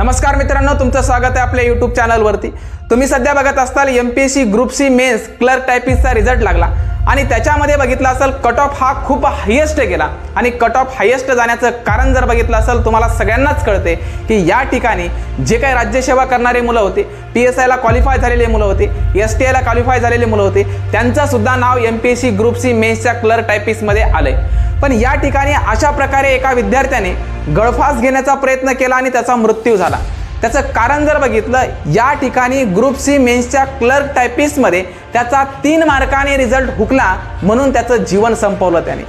नमस्कार मित्रांनो तुमचं स्वागत आहे आपल्या यूट्यूब चॅनलवरती तुम्ही सध्या बघत असताल M P S C group C mains clerk टायपिस्टचा result लागला. आणि त्याच्यामध्ये बघितलं असेल कट ऑफ हा खूप हायेस्ट गेला. आणि कट ऑफ हायेस्ट जाण्याचं कारण जर बघितलं असेल तुम्हाला सगळ्यांनाच कळते की या ठिकाणी जे काही राज्यसेवा करणारे मुलं होते पी एस आयला क्वालिफाय झालेले मुलं होते एस टी आयला क्वालिफाय झालेले मुलं होते त्यांचंसुद्धा नाव M P S C group C मेन्सच्या clerk टायपिस्टमध्ये आहे पण या ठिकाणी अशा प्रकारे एका विद्यार्थ्याने गळफास घेण्याचा प्रयत्न केला आणि त्याचा मृत्यू झाला. त्याचं कारण जर बघितलं या ठिकाणी ग्रुप सी मेन्सच्या क्लर्क टायपिस्टमध्ये त्याचा तीन मार्काने रिझल्ट हुकला म्हणून त्याचं जीवन संपवलं त्याने.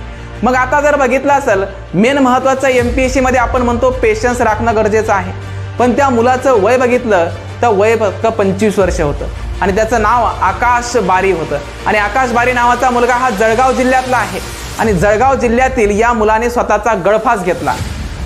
मग आता जर बघितलं असेल मेन महत्त्वाचं एम पी एस सीमध्ये आपण म्हणतो पेशन्स राखणं गरजेचं आहे. पण त्या मुलाचं वय बघितलं तर वय फक्त पंचवीस वर्ष होतं. आणि त्याचं नाव आकाश बारी होतं. आणि आकाश बारी नावाचा मुलगा हा जळगाव जिल्ह्यातला आहे. आणि जळगाव जिल्ह्यातील या मुलाने स्वतःचा गळफास घेतला.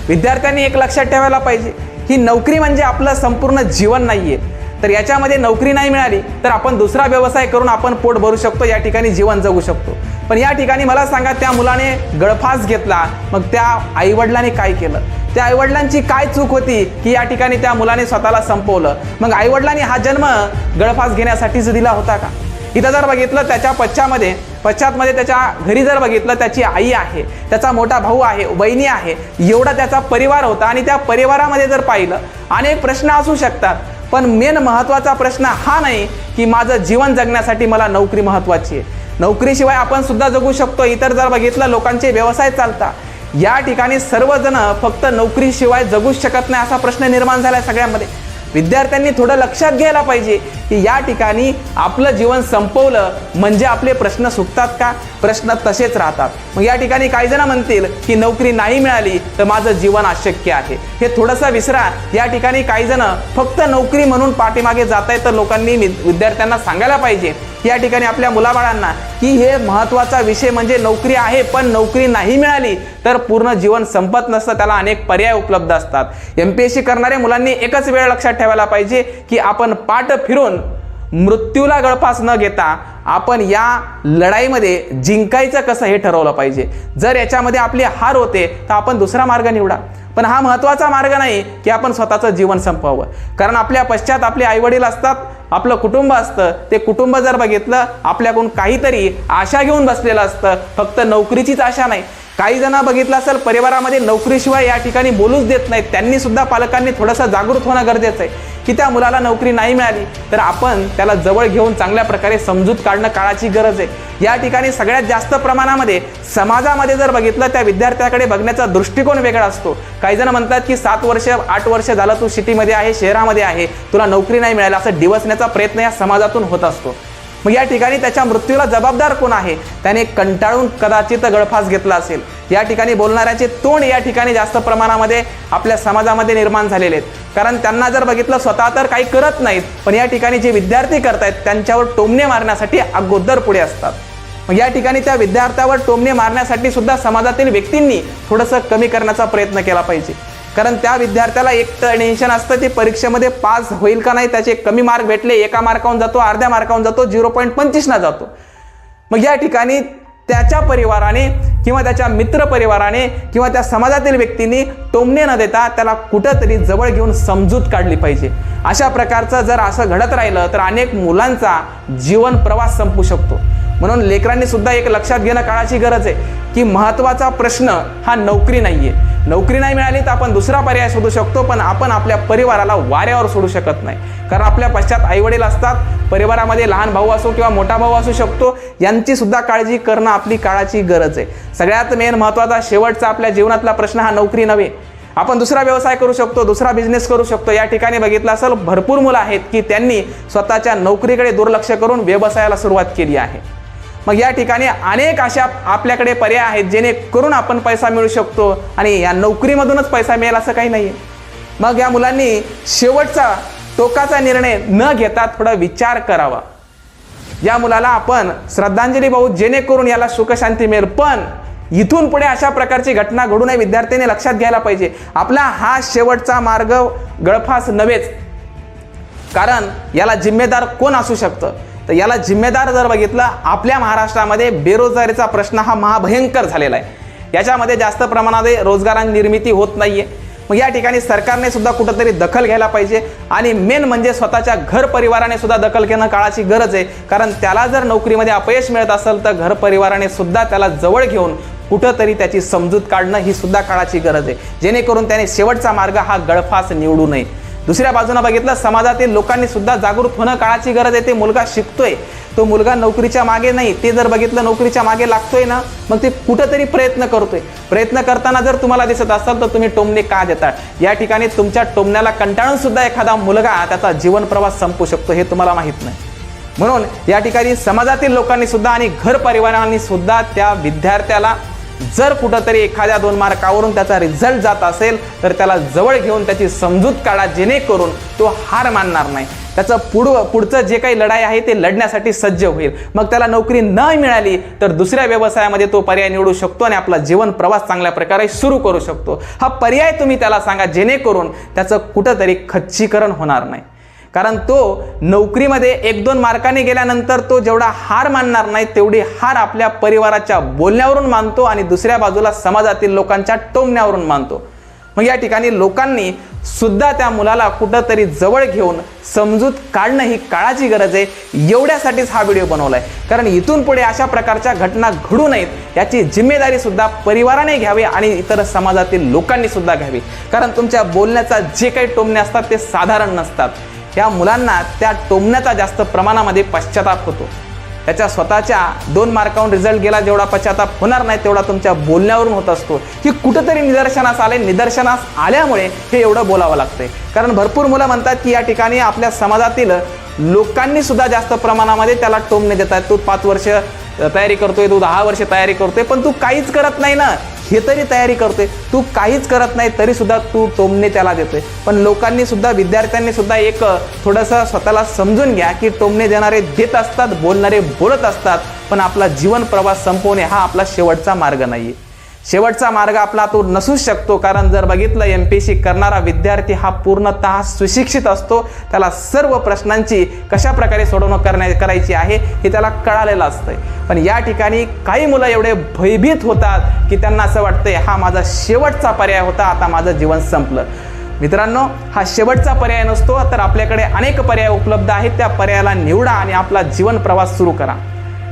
विद्यार्थ्यांनी एक लक्षात ठेवायला पाहिजे ही नोकरी म्हणजे आपलं संपूर्ण जीवन नाही आहे तर याच्यामध्ये नोकरी नाही मिळाली तर आपण दुसरा व्यवसाय करून आपण पोट भरू शकतो या ठिकाणी जीवन जगू शकतो. पण या ठिकाणी मला सांगा त्या मुलाने गळफास घेतला मग त्या आईवडिलांनी काय केलं? त्या आईवडिलांची काय चूक होती की या ठिकाणी त्या मुलाने स्वतःला संपवलं? मग आईवडिलांनी हा जन्म गळफास घेण्यासाठीच दिला होता का? इथं जर बघितलं त्याच्या पश्चामध्ये पश्चातमध्ये त्याच्या घरी जर बघितलं त्याची आई आहे त्याचा मोठा भाऊ आहे बहिणी आहे एवढा त्याचा परिवार होता आणि त्या परिवारामध्ये जर पाहिलं अनेक प्रश्न असू शकतात. पण मेन महत्त्वाचा प्रश्न हा नाही की माझं जीवन जगण्यासाठी मला नोकरी महत्त्वाची आहे. नोकरीशिवाय आपण सुद्धा जगू शकतो. इतर जर बघितलं लोकांचे व्यवसाय चालतात. या ठिकाणी सर्वजण फक्त नोकरीशिवाय जगूच शकत नाही असा प्रश्न निर्माण झाला आहे सगळ्यामध्ये. विद्यार्थ्यांनी थोडं लक्षात घ्यायला पाहिजे की या ठिकाणी आपलं जीवन संपवलं म्हणजे आपले प्रश्न सुटतात का? प्रश्न तसेच राहतात. मग या ठिकाणी काही जण म्हणतील की नोकरी नाही मिळाली तर माझं जीवन अशक्य आहे. हे थोडंसं विसरा. या ठिकाणी काही जण फक्त नोकरी म्हणून पाठीमागे जात आहेत तर लोकांनी विद्यार्थ्यांना सांगायला पाहिजे. या ठिकाणी आपल्या मुलाबाळांना की हे महत्त्वाचा विषय म्हणजे नोकरी आहे पण नोकरी नाही मिळाली तर पूर्ण जीवन संपत नसतं. त्याला अनेक पर्याय उपलब्ध असतात. एम पी एस सी करणाऱ्या मुलांनी एकच वेळ लक्षात ठेवायला पाहिजे की आपण पाठ फिरून मृत्यूला गळफास न घेता आपण या लढाईमध्ये जिंकायचं कसं हे ठरवलं पाहिजे. जर याच्यामध्ये आपली हार होते तर आपण दुसरा मार्ग निवडा. पण हा महत्त्वाचा मार्ग नाही की आपण स्वतःचं जीवन संपवावं. कारण आपल्या पश्चात आपले आईवडील असतात आपलं कुटुंब असतं ते कुटुंब जर बघितलं आपल्याकडून काहीतरी आशा घेऊन बसलेलं असतं फक्त नोकरीचीच आशा नाही. काही जण बघितलं असेल परिवारामध्ये नोकरीशिवाय या ठिकाणी बोलूच देत नाहीत. त्यांनी सुद्धा पालकांनी थोडंसं जागृत होणं गरजेचं आहे. की त्या मुलाला नोकरी नाही मिळाली तर आपण त्याला जवळ घेऊन चांगल्या प्रकारे समजूत काढणं काळाची गरज आहे. या ठिकाणी सगळ्यात जास्त प्रमाणामध्ये समाजामध्ये जर बघितलं त्या विद्यार्थ्याकडे बघण्याचा दृष्टिकोन वेगळा असतो. काही जण म्हणतात की सात वर्ष आठ वर्ष झालं तू सिटीमध्ये आहे शहरामध्ये आहे. तुला नोकरी नाही मिळाली असं डिवसण्याचा प्रयत्न या समाजातून होत असतो. मग या ठिकाणी त्याच्या मृत्यूला जबाबदार कोण आहे? त्याने कंटाळून कदाचित गळफास घेतला असेल. या ठिकाणी बोलणाऱ्याचे तोंड या ठिकाणी जास्त प्रमाणामध्ये आपल्या समाजामध्ये निर्माण झालेले आहेत. कारण त्यांना जर बघितलं स्वतः तर काही करत नाहीत पण या ठिकाणी जे विद्यार्थी करतायत त्यांच्यावर टोमणे मारण्यासाठी अगोदर पुढे असतात. मग या ठिकाणी त्या विद्यार्थ्यावर टोमणे मारण्यासाठी सुद्धा समाजातील व्यक्तींनी थोडंसं कमी करण्याचा प्रयत्न केला पाहिजे. कारण त्या विद्यार्थ्याला एक तर टेन्शन असतं ते परीक्षेमध्ये पास होईल का नाही त्याचे कमी मार्क भेटले एका मार्काहून जातो अर्ध्या मार्काहून जातो झिरो पॉईंट पंचवीसना जातो. मग या ठिकाणी त्याच्या परिवाराने किंवा त्याच्या मित्र परिवाराने किंवा त्या समाजातील व्यक्तींनी टोमणे न देता त्याला कुठंतरी जवळ घेऊन समजूत काढली पाहिजे. अशा प्रकारचं जर असं घडत राहिलं तर अनेक मुलांचा जीवन प्रवास संपू शकतो. म्हणून लेकरांनी सुद्धा एक लक्षात घेणं काळाची गरज आहे की महत्त्वाचा प्रश्न हा नोकरी नाही आहे नोकरी नाही मिळाली तर आपण दुसरा पर्याय शोधू शकतो पण आपण आपल्या परिवाराला वाऱ्यावर सोडू शकत नाही. कारण आपल्या पश्चात आईवडील असतात परिवारामध्ये लहान भाऊ असो किंवा मोठा भाऊ असू शकतो यांची सुद्धा काळजी करणं आपली काळाची गरज आहे. सगळ्यात मेन महत्त्वाचा शेवटचा आपल्या जीवनातला प्रश्न हा नोकरी नव्हे. आपण दुसरा व्यवसाय करू शकतो दुसरा बिझनेस करू शकतो. या ठिकाणी बघितलं असेल भरपूर मुलं आहेत की त्यांनी स्वतःच्या नोकरीकडे दुर्लक्ष करून व्यवसायाला सुरुवात केली आहे. मग या ठिकाणी अनेक अशा आपल्याकडे पर्याय आहेत जेणेकरून आपण पैसा मिळू शकतो आणि या नोकरीमधूनच पैसा मिळेल असं काही नाही मग या मुलांनी शेवटचा टोकाचा निर्णय न घेता थोडा विचार करावा. या मुलाला आपण श्रद्धांजली भाऊ जेणेकरून याला सुखशांती मिळेल. पण इथून पुढे अशा प्रकारची घटना घडू नये विद्यार्थ्यांनी लक्षात घ्यायला पाहिजे. आपला हा शेवटचा मार्ग गळफास नव्हेच. कारण याला जिम्मेदार कोण असू शकतं? तर याला जिम्मेदार जर बघितलं आपल्या महाराष्ट्रामध्ये बेरोजगारीचा प्रश्न हा महाभयंकर झालेला आहे. याच्यामध्ये जास्त प्रमाणात रोजगारांची निर्मिती होत नाहीये. मग या ठिकाणी सरकारने सुद्धा कुठंतरी दखल घ्यायला पाहिजे. आणि मेन म्हणजे स्वतःच्या घर परिवाराने सुद्धा दखल घेणं काळाची गरज आहे. कारण त्याला जर नोकरीमध्ये अपयश मिळत असेल तर घर परिवाराने सुद्धा त्याला जवळ घेऊन कुठंतरी त्याची समजूत काढणं ही सुद्धा काळाची गरज आहे. जेणेकरून त्याने शेवटचा मार्ग हा गळफास निवडू नये. दुसऱ्या बाजूनं बघितलं समाजातील लोकांनी सुद्धा जागरूक होणं काळाची गरज आहे. ते मुलगा शिकतोय. तो मुलगा नोकरीच्या मागे नाही. ते जर बघितलं नोकरीच्या मागे लागतोय ना मग ते कुठंतरी प्रयत्न करतोय. प्रयत्न करताना जर तुम्हाला दिसत असाल तर तुम्ही टोमणे का देता या ठिकाणी तुमच्या टोमण्याला कंटाळून सुद्धा एखादा मुलगा त्याचा जीवन प्रवास संपू शकतो हे तुम्हाला माहीत नाही. म्हणून या ठिकाणी समाजातील लोकांनी सुद्धा आणि घर परिवारांनी सुद्धा त्या विद्यार्थ्याला जर कुठंतरी एखाद्या दोन मार्कावरून त्याचा रिझल्ट जात असेल तर त्याला जवळ घेऊन त्याची समजूत काढा जेणेकरून तो हार मानणार नाही. त्याचं पुढ पुढचं जे काही लढाई आहे ते लढण्यासाठी सज्ज होईल. मग त्याला नोकरी न मिळाली तर दुसऱ्या व्यवसायामध्ये तो पर्याय निवडू शकतो आणि आपला जीवन प्रवास चांगल्या प्रकारे सुरू करू शकतो. हा पर्याय तुम्ही त्याला सांगा जेणेकरून त्याचं कुठंतरी खच्चीकरण होणार नाही. कारण तो नोकरीमध्ये एक दोन मार्काने गेल्यानंतर तो जेवढा हार मानणार नाही तेवढी हार आपल्या परिवाराच्या बोलण्यावरून मानतो आणि दुसऱ्या बाजूला समाजातील लोकांच्या टोमण्यावरून मानतो. मग या ठिकाणी लोकांनी सुद्धा त्या मुलाला कुठंतरी जवळ घेऊन समजूत काढणं ही काळाची गरज आहे एवढ्यासाठीच हा व्हिडिओ बनवला आहे कारण इथून पुढे अशा प्रकारच्या घटना घडू नयेत याची जिम्मेदारी सुद्धा परिवाराने घ्यावी आणि इतर समाजातील लोकांनी सुद्धा घ्यावी. कारण तुमच्या बोलण्याचा जे काही टोमणे असतात ते साधारण नसतात. त्या मुलांना त्या टोमण्याचा जास्त प्रमाणामध्ये पश्चाताप होतो. त्याच्या स्वतःच्या दोन मार्कावरून रिझल्ट गेला जेवढा पश्चाताप होणार नाही तेवढा तुमच्या बोलण्यावरून होत असतो. की कुठंतरी निदर्शनास आले निदर्शनास आल्यामुळे हे एवढं बोलावं लागतंय. कारण भरपूर मुलं म्हणतात की या ठिकाणी आपल्या समाजातील लोकांनी सुद्धा जास्त प्रमाणामध्ये त्याला टोमणे देतात तू पाच वर्ष तयारी करतोय तू दहा वर्ष तयारी करतोय पण तू काहीच करत नाही ना. हे तरी तयारी करतोय. तू काहीच करत नाही तरी सुद्धा तू टोमणे त्याला देतोय. पण लोकांनी सुद्धा विद्यार्थ्यांनी सुद्धा एक थोडंसं स्वतःला समजून घ्या की टोमणे देणारे देत असतात बोलणारे बोलत असतात पण आपला जीवन प्रवास संपवणे हा आपला शेवटचा मार्ग नाहीये. शेवटचा मार्ग आपला तो नसूच शकतो. कारण जर बघितलं एम पी सी करणारा विद्यार्थी हा पूर्णतः सुशिक्षित असतो. त्याला सर्व प्रश्नांची कशा प्रकारे सोडवणूक करण्या करायची आहे हे त्याला कळालेलं असतंय. पण या ठिकाणी काही मुलं एवढे भयभीत होतात की त्यांना असं वाटतंय हा माझा शेवटचा पर्याय होता आता माझं जीवन संपलं. मित्रांनो हा शेवटचा पर्याय नसतो तर आपल्याकडे अनेक पर्याय उपलब्ध आहेत. त्या पर्यायाला निवडा आणि आपला जीवन प्रवास सुरू करा.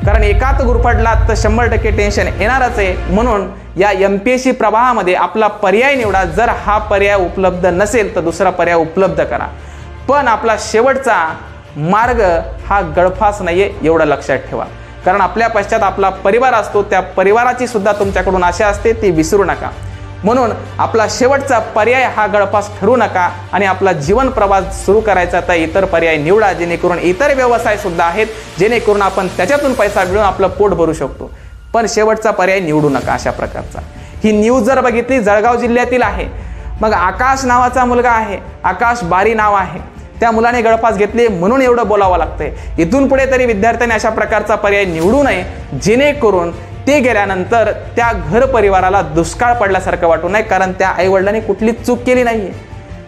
कारण एकात गुरफडला तर शंभर टक्के टेन्शन येणारच आहे. म्हणून या एम पी एस सी प्रवाहामध्ये आपला पर्याय निवडा. जर हा पर्याय उपलब्ध नसेल तर दुसरा पर्याय उपलब्ध करा. पण आपला शेवटचा मार्ग हा गळफास नाही आहे एवढं लक्षात ठेवा. कारण आपल्या पश्चात आपला परिवार असतो. त्या परिवाराची सुद्धा तुमच्याकडून आशा असते ती विसरू नका. म्हणून आपला शेवटचा पर्याय हा गळफास ठरू नका आणि आपला जीवन प्रवास सुरू करायचा तर इतर पर्याय निवडा जेणेकरून इतर व्यवसाय सुद्धा आहेत जेणेकरून आपण त्याच्यातून पैसा मिळून आपलं पोट भरू शकतो. पण शेवटचा पर्याय निवडू नका अशा प्रकारचा. ही न्यूज जर बघितली जळगाव जिल्ह्यातील आहे. मग आकाश नावाचा मुलगा आहे. आकाश बारी नाव आहे. त्या मुलाने गळफास घेतली म्हणून एवढं बोलावं लागतंय. इथून पुढे तरी विद्यार्थ्यांनी अशा प्रकारचा पर्याय निवडू नये जेणेकरून ते गेल्यानंतर त्या घर परिवाराला दुष्काळ पडल्यासारखं वाटू नये कारण त्या आईवडिलांनी कुठली चूक केली नाहीये.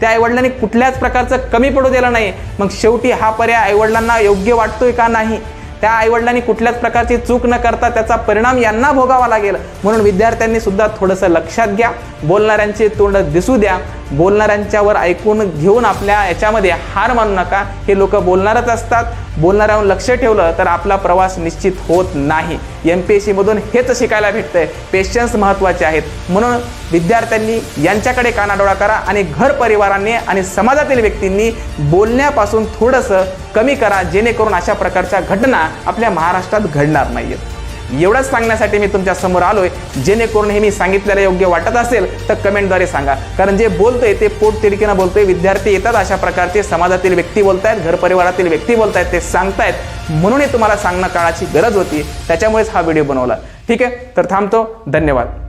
त्या आईवडिलांनी कुठल्याच प्रकारचं कमी पडू दिलं नाही मग शेवटी हा पर्याय आईवडिलांना योग्य वाटतोय का नाही? त्या आईवडिलांनी कुठल्याच प्रकारची चूक न करता त्याचा परिणाम यांना भोगावा लागेल. म्हणून विद्यार्थ्यांनी सुद्धा थोडंसं लक्षात घ्या. बोलणाऱ्यांचे तोंड दिसू द्या. बोलणाऱ्यांच्यावर ऐकून घेऊन आपल्या याच्यामध्ये हार मानू नका. हे लोक बोलणारच असतात. बोलणाऱ्यावर लक्ष ठेवलं तर आपला प्रवास निश्चित होत नाही. एम पी एस सीमधून हेच शिकायला भेटतंय. पेशन्स महत्त्वाचे आहेत. म्हणून विद्यार्थ्यांनी यांच्याकडे कानाडोळा करा आणि घर परिवाराने आणि समाजातील व्यक्तींनी बोलण्यापासून थोडंसं कमी करा जेणेकरून अशा प्रकारच्या घटना आपल्या महाराष्ट्रात घडणार नाहीत एवढंच सांगण्यासाठी मी तुमच्यासमोर आलोय. जेणेकरून हे मी सांगितलेलं योग्य वाटत असेल तर कमेंटद्वारे सांगा. कारण जे बोलतोय ते पोट तिडकीनं बोलतोय. विद्यार्थी येतात अशा प्रकारचे समाजातील व्यक्ती बोलतायत घरपरिवारातील व्यक्ती बोलतायत ते सांगतायत. म्हणूनही तुम्हाला सांगणं काळाची गरज होती. त्याच्यामुळेच हा व्हिडिओ बनवला. ठीक आहे? तर थांबतो. धन्यवाद.